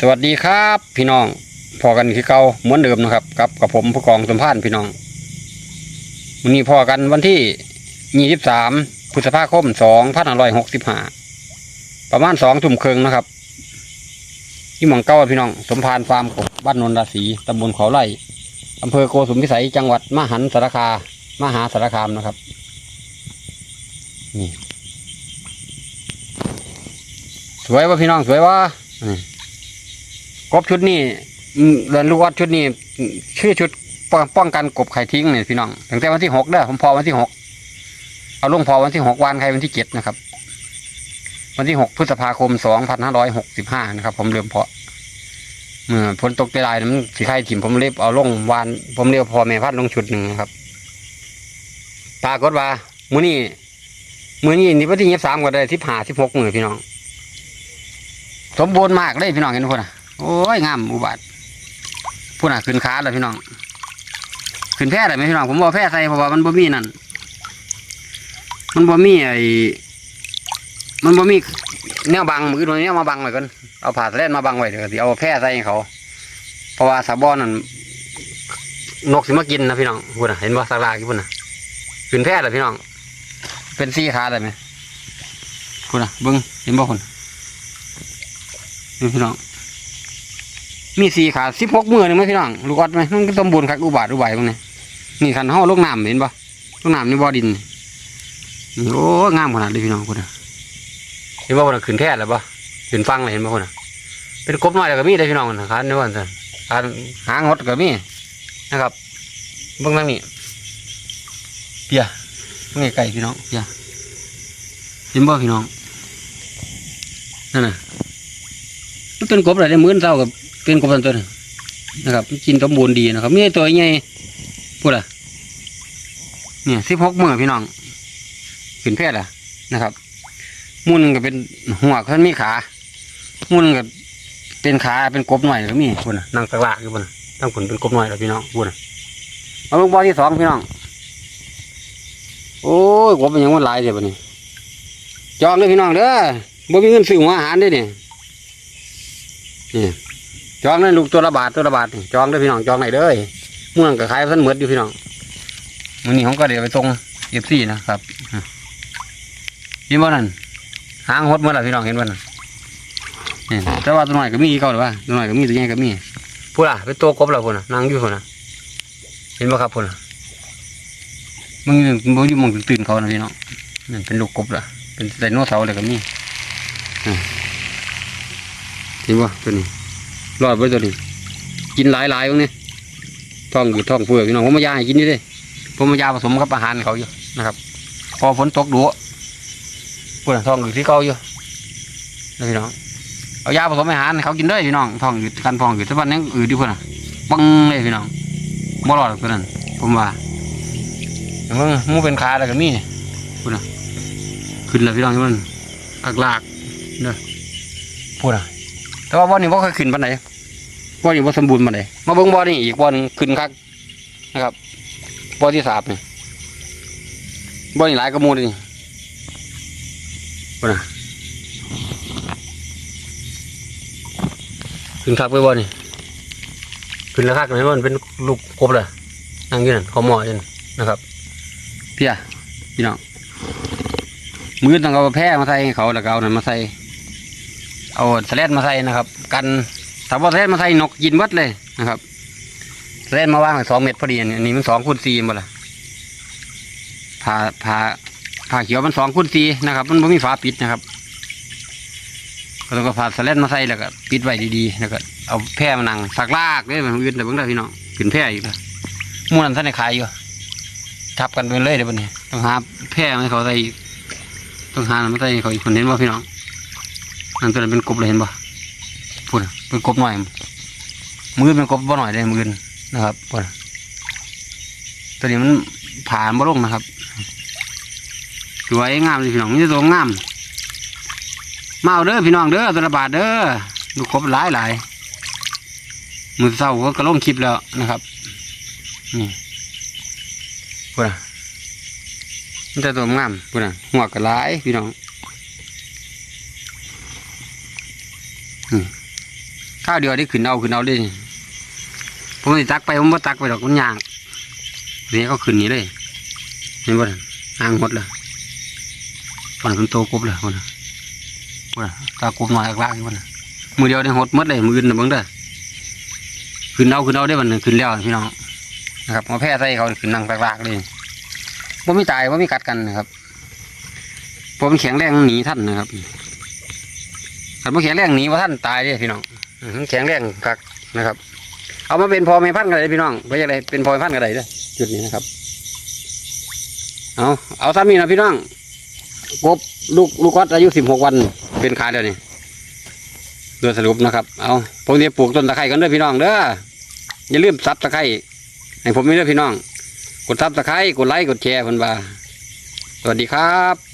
สวัสดีครับพี่น้องพอกันคือเก่าเหมือนเดิมนะครับกับกับผมผู้กองสมพานพี่น้องวันนี้พอกันวันที่ยี่สิบสามพฤษภาคมสองพันร้อยหกสิบห้าประมาณสองทุ่มครึ่งนะครับที่หมองเก้าพี่น้องสมพานฟาร์มกบบ้านนนราศีตำบลเขาไร่อำเภอโกสุมพิสัยจังหวัดมหันสารคามหาสารคามนะครับนี่สวยป่ะพี่น้องสวยป่ะ กบชุดนี้เรือนลูกวัดชุดนี้ชื่อชุดป้ององกันกบไข่ทิ้งเนี่ยพี่น้องตั้งแต่วันที่หกเด้อผมพอวันที่หกเอาลงพอวันที่หกวันใครวันที่เจ็ดนะครับ วันที่หกพฤษภาคมสองพันห้าร้อยหกสิบห้านะครับ ผมเริ่มเพาะเมื่อฝนตกได้หลายมันสีไข่ถิ่มผมเล็บเอาลงวาน ผมเรียกพอแม่พัดลงชุดหนึ่งนะครับปรากฏว่ามื้อนี้มื้อนี้นี่วันที่ยี่สิบสามก็ได้สิบห้าสิบหกมือพี่น้อง สมบูรณ์มากเลยพี่น้องเห็นพุ่นอะ โอ้ยงามอุบาทพุ่นอะขึ้นขาแล้วพี่น้องขึ้นแพร่เลยไหมพี่น้องผมบอกแพร่ใส่เพราะว่ามันบ่มีนั่นมันบ่มีไอ้มันบ่มีแนวบังมือตัวนี้มาบังไว้ก่อนเอาผ่าสะเลนมาบังไว้เดี๋ยวเอาแพร่ใส่เขา เพราะว่าสาบอนนั่นนกสิมากินนะพี่น้องพุ่นอะเห็นบ่สักลากอยู่พุ่นอะขึ้นแพร่เลยพี่น้อง เป็นซี่ขาเลยไหมพุ่นอะเบิ้งเห็นบ่คนนี่พี่น้อง มีสี่ขาสิบหกมือหนึ่งไหมพี่น้องลูกอดไหมมันก็สมบูรณ์ครับอุบาทอุบายพวกนี้นี่คันห้อลูกน้ำเห็นปะลูกน้ำนี่บ่อดินโอ้งามขนาดเลยพี่น้องคนน่ะเห็นป่ะคนน่ะขึ้นแท่แล้วปะขึ้นฟังเลยเห็นป่ะคนน่ะเป็นกบน้อยก็มีได้พี่น้องนะครับนี่ว่าสั่นการหางดก็มีนะครับเบื้องล่งนี่เปียเบื้องไกลๆพี่น้องเปียเห็นป่ะพี่น้องนั่นน่ะมันเป็นกบอะไรได้มื้อเศร้ากับ เป็นกบตันตัวนี้นะครับกินสมบูรณ์ดีนะครับมีตัวใหญ่พูดอะเนี่ยสิบหกมือพี่น้องขึ้นแพทย์อะนะครับมุนก็เป็นหัวเขานมีขามุนก็เป็นขาเป็นกบหน่อยก็มีพูดนะนั่งตะลากอยู่พูดนะตั้งผลเป็นกบหน่อยแล้วพี่น้องพูดนะมาลงบอที่สองพี่น้องโอ้ยกบมันยังมันหลายเดี๋ยวนี้จองเลยพี่น้องเด้อบ่มีเงินซื้อหัวอาหารเด้เนี่ยนี่ จองเลยลูกตัวละบาทตัวละบาทนี่จองเลยพี่น้องจองไหนเด้อเมืองก็ขายเพิ่นเหมือดอยู่พี่น้องวันนี้ผมก็เดี๋ยวไปตรงเอฟซีนะครับเห็นบ่นั่นหางหดเมื่อไรพี่น้องเห็นบ่นั่นนี่แต่ว่าตัวหน่อยก็มีกเก่าหรือว่าตัวหน่อยก็มีตัวใหญ่ก็มีพูดล่ะเป็นตัวกบแล้วพูดนะนั่งอยู่พูดนะเห็นบ่ครับพูดนะมึงมึงอยู่มึงตื่นเขานะพี่น้องนั่เป็นลูกกบละเป็นไดโนเสาร์เลยก็มีเห็นบ่ตัวนี้ รอดไว้ตัวนี้ กินหลายหลายๆตรงนี้ท้องอืดท้องเฟือกพี่น้องผมมายาให้กินนี่ด้ผมมายาผสมกับอาหารเขาอยู่นะครับ พอฝนตกดุพวกน่ะท้องอืดที่เก่าอยู่นะพี่น้องเอายาผสมอาหารให้เขากินได้พี่น้องท้องอืดกันท้องอืดแต่วันนี้อืดอยู่คนน่ะปังเลยพี่น้องบ่รอดหรอกตัวนั้นผมว่าอย่างมึงมูเป็นขาแล้วก็มีพุ่นะขึ้นแล้วพี่น้องที่มันลากลากเด้อพุ่นะ แต่ว่าบ่อนี้บ่เคยขึ้นปานใดบ่อนี้บ่สมบูรณ์ปานใดมาเบิ่งบ่อนี้อีกบ่อนึงขึ้นคักนะครับบ่อที่สามนี่บ่อนี้หลายกระมูลนี่บ่น่ะขึ้นคักไปบ่อนี่ขึ้นแล้วคักไหมมันเป็นลูกกบเลยนั่งยู่นั่นเขาหมอยู่นั่นนะครับเพี่ยพี่น้องมือต้องเอาแพร่มาใส่เขาแล้วก็เอานั่นมาใส่ เอาสแลดมาใส่นะครับ กันถ้าว่าสแลดมาใส่นกกินวัดเลยนะครับสแลดมาวางสองเม็ดพอดีอันนี้มันสองคูณสี่หมดละผ่าผ่าผ่าเขียวมันสองคูณสี่นะครับ มันไม่มีฝาปิดนะครับก็ต้องก็ผ่าสแลดมาใส่แล้วก็ปิดไว้ดีๆแล้วก็เอาแพร่มานังสักลากเลยมันอื่นแต่เพิ่งได้พี่น้องขึ้นแพร่อีกแล้วม้วนท่านในขายอยู่ทับกันไปเลยเดี๋ยวบัดนี้ต้องหาแพร่มาให้เขาใส่ต้องหามาใส่เขาอีกคนเห็นว่าพี่น้อง นั่นตัวนั้นเป็นกบเลยเห็นปะพูดน่ะเป็นกบหน่อย มือเป็นกบบ่หน่อยเลยมือนะนะครับพูดน่ะตัวนี้มันผ่านบ่ลงนะครับสวยงามเลยพี่น้องนี่ตัวงามมาเอาเด้อพี่น้องเด้อตัวละบาทเด้อดูกบหลายหลายมือเศร้าก็กระลงคลิปแล้วนะครับนี่พูดน่ะมันจะตัวงามพูดน่ะหัวกระหลายพี่น้อง ข้าวเดียวได้ขึ้นเอาขึ้นเอาเลยผมไม่ตักไปผมไม่ตักไปดอกมันยางนี่ก็ขึ้นนี้เลยเห็นบ่ล่ะอ่างหมดเลยฝันเป็นโตกบเลยคนน่ะบ่ล่ะตากบน้อยลากๆอยู่บ่ล่ะมือเดียวได้หดหมดเลยมืออื่นน่ะเบิ่งเด้อขึ้นเอาขึ้นเอาได้วันหนึ่งขึ้นแล้วพี่น้องนะครับมาแพ้ใส่เขาขึ้นนั่งลากๆเลยบ่มีตายบ่มีกัดกันนะครับผมแข็งแรงหนีท่านนะครับขันบ่แข็งแรงหนีว่าท่านตายเด้พี่น้อง แข็งแรงคักนะครับ เอามาเป็นพอไม่พันธุ์กันเลยพี่น้องไว้ยังไงเป็นพอไม่พันธุ์กันเลยด้อจุดนี้นะครับ เอาเอาซ้ำนี่นะพี่น้องกบลูกลูกวัดอายุสิบหกวันเป็นขาเดียวนี่โดยสรุปนะครับ เอาผมจะปลูกต้นตะไคร้กันเด้อพี่น้องเด้ออย่าลืมซับตะไคร้ให้ผมไม่เด้อพี่น้อง กดซับตะไคร้กดไลค์กดแชร์เพิ่นว่าสวัสดีครับ